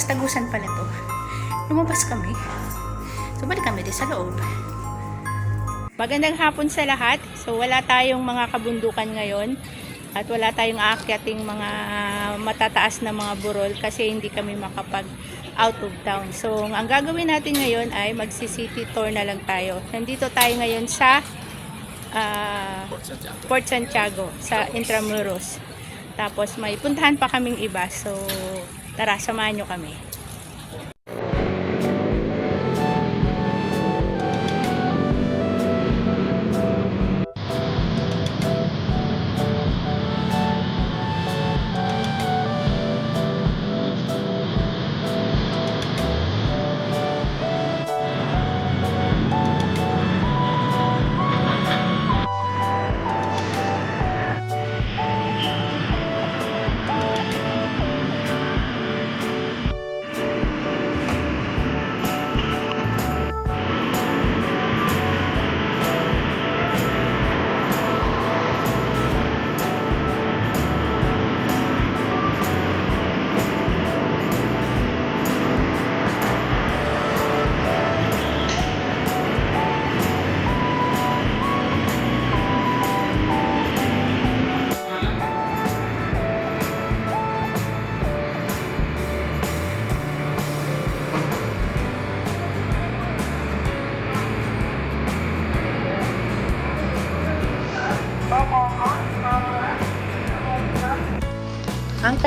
Kami. Tagus-tagusan pala to. Lumabas kami. So, balik kami din sa loob. Magandang hapon sa lahat. So, wala tayong mga kabundukan ngayon. At wala tayong aakyating mga matataas na mga burol kasi hindi kami makapag out of town. So, ang gagawin natin ngayon ay magsi-city tour na lang tayo. Nandito tayo ngayon sa ah, Port Santiago sa Intramuros. Tapos may puntahan pa kaming iba. So, tara, samahan nyo kami.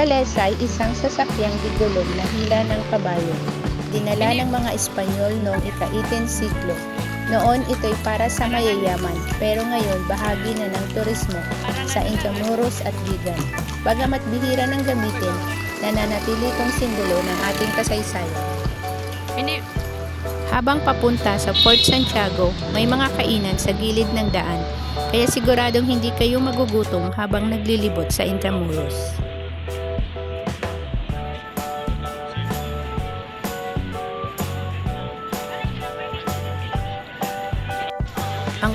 Kalesa ay isang sasakyang digulog na hila ng kabayo. Dinala ng mga Espanyol noong ika-18 siklo. Noon ito'y para sa mayayaman, pero ngayon bahagi na ng turismo sa Intramuros at Vigan. Bagamat bihira ng gamitin, nananatili itong simbolo ng ating kasaysayan. Habang papunta sa Port Santiago, may mga kainan sa gilid ng daan, kaya siguradong hindi kayo magugutom habang naglilibot sa Intramuros.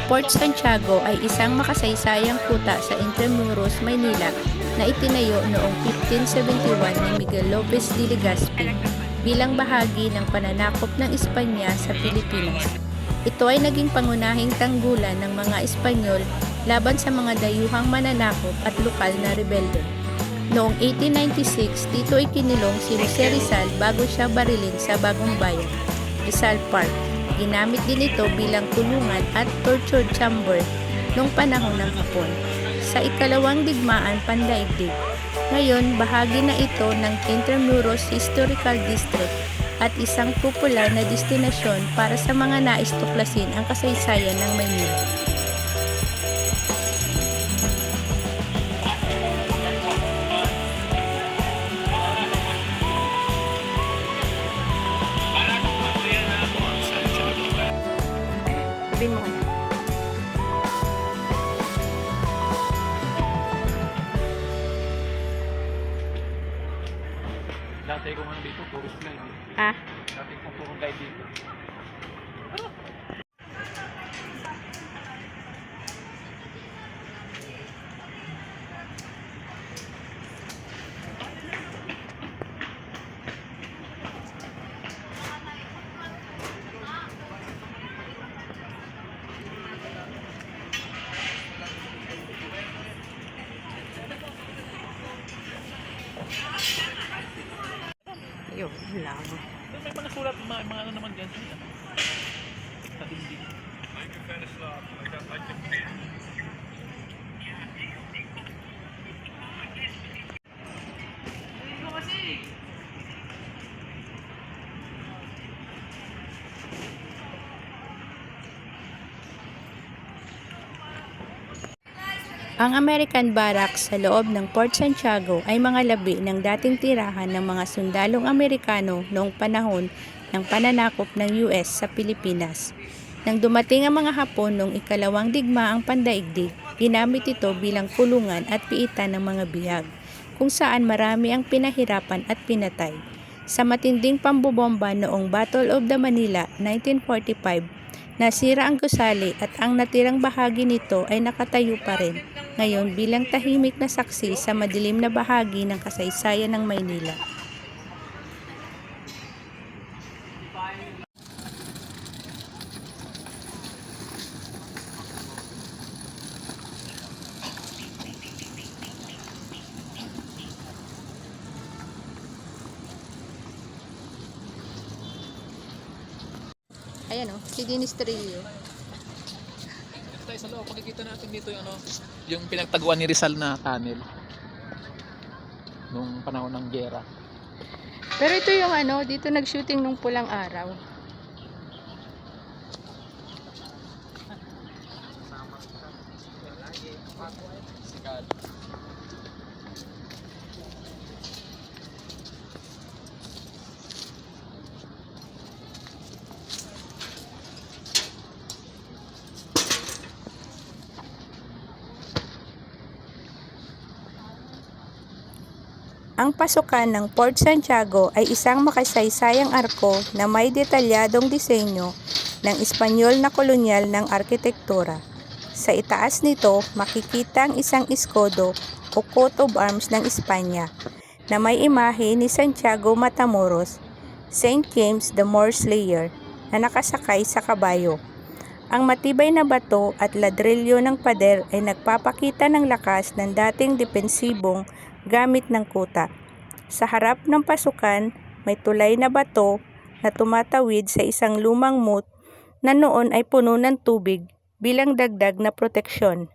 Port Santiago ay isang makasaysayang kuta sa Intramuros, Maynila na itinayo noong 1571 ni Miguel Lopez de Legazpi bilang bahagi ng pananakop ng Espanya sa Pilipinas. Ito ay naging pangunahing tanggulan ng mga Espanyol laban sa mga dayuhang mananakop at lokal na rebelde. Noong 1896, dito ay kinilong si Jose Rizal bago siya barilin sa Bagong Bayan, Rizal Park. Ginamit din ito bilang kulungan at torture chamber noong panahon ng Hapon. Sa ikalawang digmaan pandaigdig, ngayon bahagi na ito ng Intramuros Historical District at isang popular na destinasyon para sa mga nais tuklasin ang kasaysayan ng Maynila. Sabihin mo nga. Dati ko man dito, puro slide. Ah, Dati ko puro slide dito. yun, lang. May mga sulat, mga, mga ano naman dyan. Sa dingding. Ang American Barracks sa loob ng Port Santiago ay mga labi ng dating tirahan ng mga sundalong Amerikano noong panahon ng pananakop ng US sa Pilipinas. Nang dumating ang mga Hapon noong ikalawang digmaang pandaigdig, ginamit ito bilang kulungan at piitan ng mga bihag, kung saan marami ang pinahirapan at pinatay. Sa matinding pambobomba noong Battle of the Manila 1945, Nasira ang gusali at ang natirang bahagi nito ay nakatayo pa rin ngayon bilang tahimik na saksi sa madilim na bahagi ng kasaysayan ng Maynila. Ayan oh, si Dennis Trillo. Dito tayo sa loob, makikita natin dito yung ano, yung pinagtaguan ni Rizal na tunnel. Nung panahon ng gera. Pero ito yung ano, dito nag-shooting nung pulang araw. Ang pasukan ng Port Santiago ay isang makasaysayang arko na may detalyadong disenyo ng Espanyol na kolonyal ng arkitektura. Sa itaas nito, makikita ang isang iskodo o coat of arms ng Espanya na may imahe ni Santiago Matamoros, St. James the Moor Slayer na nakasakay sa kabayo. Ang matibay na bato at ladrilyo ng pader ay nagpapakita ng lakas ng dating depensibong gamit ng kuta. Sa harap ng pasukan, may tulay na bato na tumatawid sa isang lumang moat na noon ay puno ng tubig bilang dagdag na proteksyon.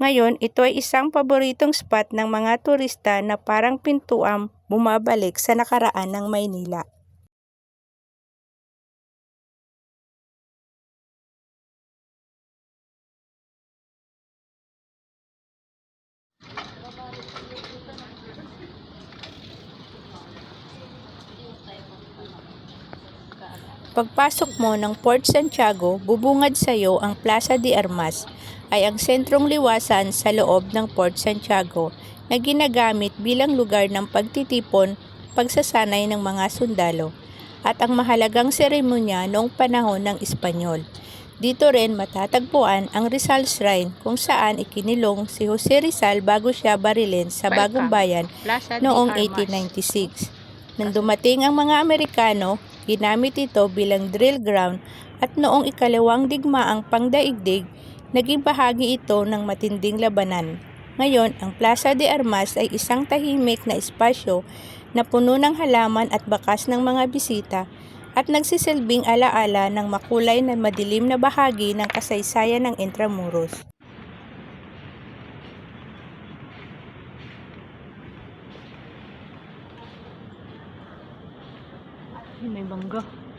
Ngayon, ito ay isang paboritong spot ng mga turista na parang pintuang bumabalik sa nakaraan ng Maynila. Pagpasok mo ng Port Santiago, bubungad sa iyo ang Plaza de Armas ay ang sentrong liwasan sa loob ng Port Santiago na ginagamit bilang lugar ng pagtitipon, pagsasanay ng mga sundalo at ang mahalagang seremonya noong panahon ng Espanyol. Dito rin matatagpuan ang Rizal Shrine kung saan ikinilong si Jose Rizal bago siya barilin sa Bagong Bayan noong 1896. Nang dumating ang mga Amerikano, ginamit ito bilang drill ground at noong ikalawang digmaang pangdaigdig, naging bahagi ito ng matinding labanan. Ngayon, ang Plaza de Armas ay isang tahimik na espasyo na puno ng halaman at bakas ng mga bisita at nagsisilbing alaala ng makulay na madilim na bahagi ng kasaysayan ng Intramuros. May bangga.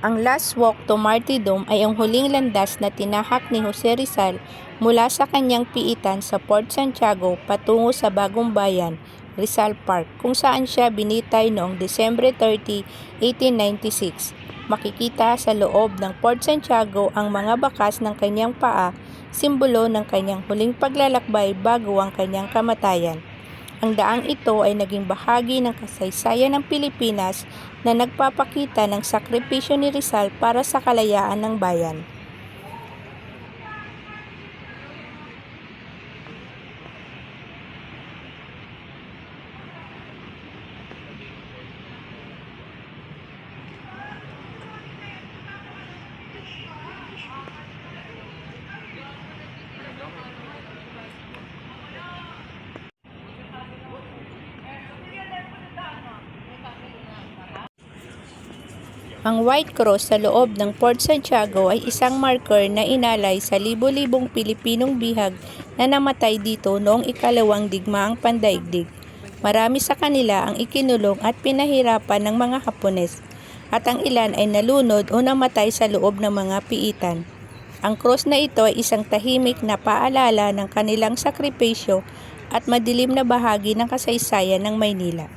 Ang Last Walk to Martyrdom ay ang huling landas na tinahak ni Jose Rizal mula sa kanyang piitan sa Port Santiago patungo sa Bagong Bayan, Rizal Park, kung saan siya binitay noong Desembre 30, 1896. Makikita sa loob ng Port Santiago ang mga bakas ng kanyang paa, simbolo ng kanyang huling paglalakbay bago ang kanyang kamatayan. Ang daang ito ay naging bahagi ng kasaysayan ng Pilipinas na nagpapakita ng sakripisyo ni Rizal para sa kalayaan ng bayan. Ang White Cross sa loob ng Port Santiago ay isang marker na inalay sa libo-libong Pilipinong bihag na namatay dito noong ikalawang digmaang pandaigdig. Marami sa kanila ang ikinulong at pinahirapan ng mga Hapones. at ang ilan ay nalunod o namatay sa loob ng mga piitan. Ang krus na ito ay isang tahimik na paalala ng kanilang sakripisyo at madilim na bahagi ng kasaysayan ng Maynila.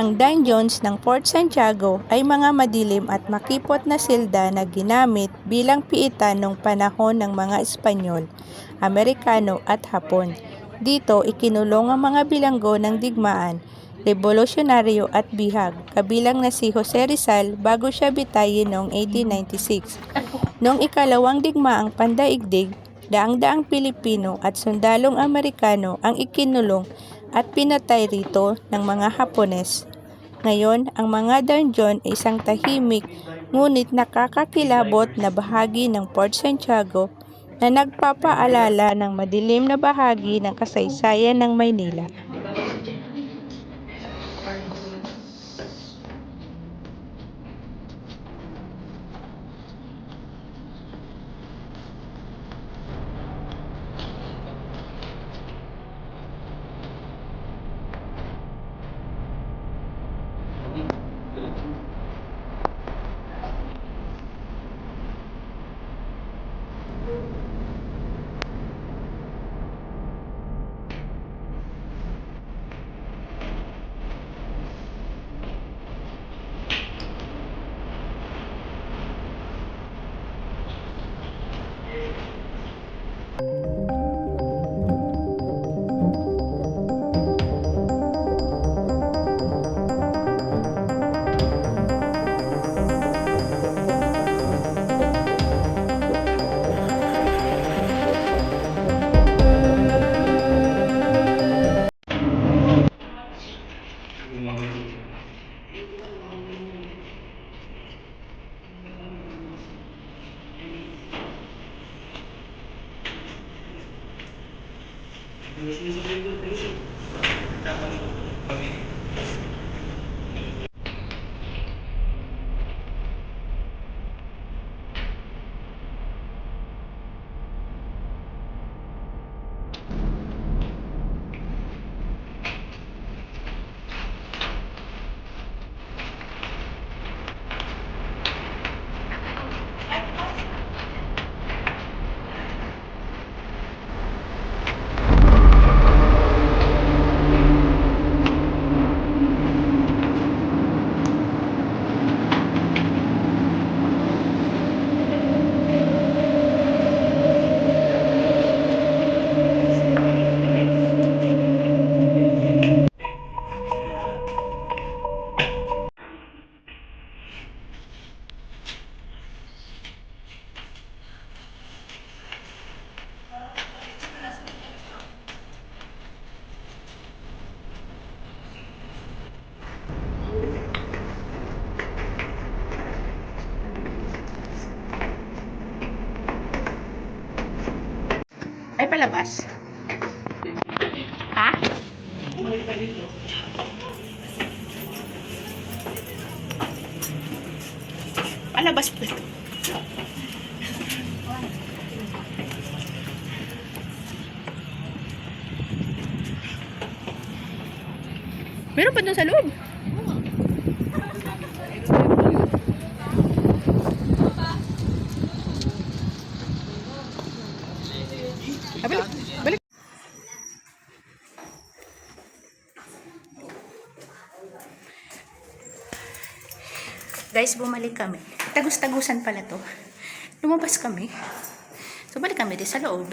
Ang dungeons ng Fort Santiago ay mga madilim at makipot na silda na ginamit bilang piitan noong panahon ng mga Espanyol, Amerikano at Hapon. Dito ikinulong ang mga bilanggo ng digmaan, revolusyonaryo at bihag, kabilang na si Jose Rizal bago siya bitayin noong 1896. Noong ikalawang digmaang pandaigdig, daang-daang Pilipino at sundalong Amerikano ang ikinulong at pinatay rito ng mga Hapones. Ngayon, ang mga dungeon ay isang tahimik ngunit nakakakilabot na bahagi ng Port Santiago na nagpapaalala ng madilim na bahagi ng kasaysayan ng Maynila. Palabas. Guys, bumalik kami. Tagus-tagusan pala to. Lumabas kami. So, balik kami din sa loob.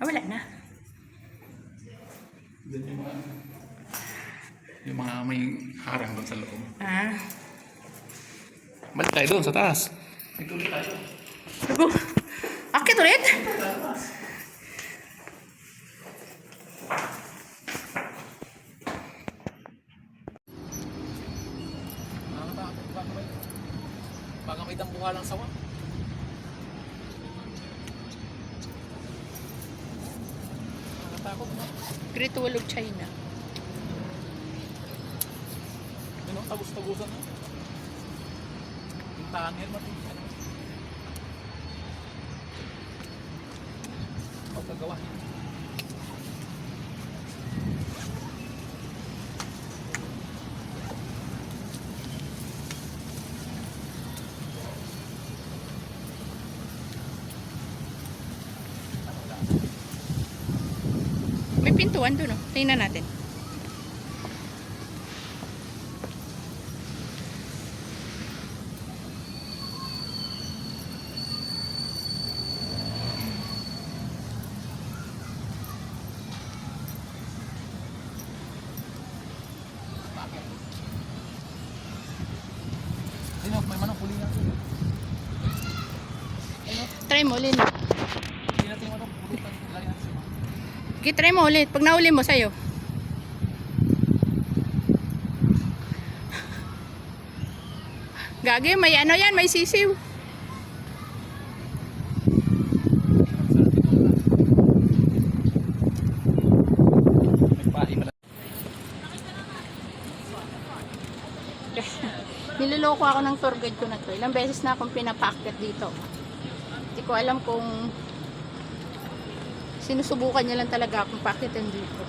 Ah, wala na. Doon yung mga, may harang doon sa loob. Ah. Balik tayo doon sa taas. Ituloy tayo. Ako. Akit ulit? Baka may, dambuha lang sawa. Great Wall of China. Yun ang tagus-tagusan. no? Yung tangin mo. Ano? Pagkagawa. May pintuan doon, oh. Tingnan natin. Sino? May manok huli na. Try mo ulit. Hindi natin manok. Natin siya. Okay, try mo ulit. Pag nauli mo, sa'yo. Gagi, may ano yan, may sisiw. Niloloko ako ng tour guide ko na to. Ilang beses na akong pinapaakyat dito. Hindi ko alam kung sinusubukan niya lang talaga akong paakyatin dito.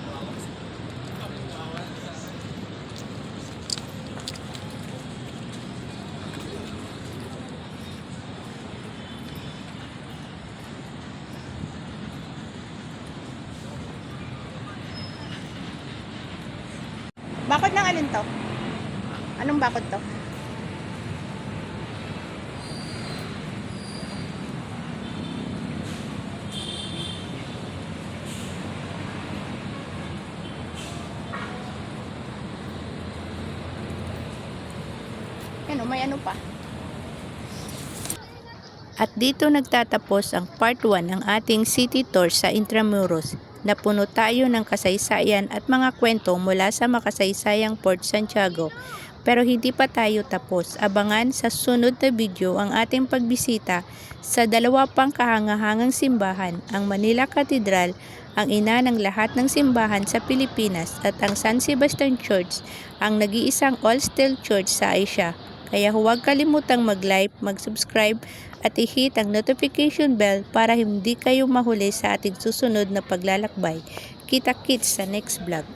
Bakod ng alin to? Anong bakod to? Ano, may ano pa. At dito nagtatapos ang part 1 ng ating city tour sa Intramuros. Napuno tayo ng kasaysayan at mga kwento mula sa makasaysayang Port Santiago. Pero hindi pa tayo tapos. Abangan sa sunod na video ang ating pagbisita sa dalawa pang kahangahangang simbahan, ang Manila Cathedral, ang ina ng lahat ng simbahan sa Pilipinas at ang San Sebastian Church, ang nag-iisang all-steel church sa Asia. Kaya huwag kalimutang mag-like, mag-subscribe at i-hit ang notification bell para hindi kayo mahuli sa ating susunod na paglalakbay. Kita-kits sa next vlog.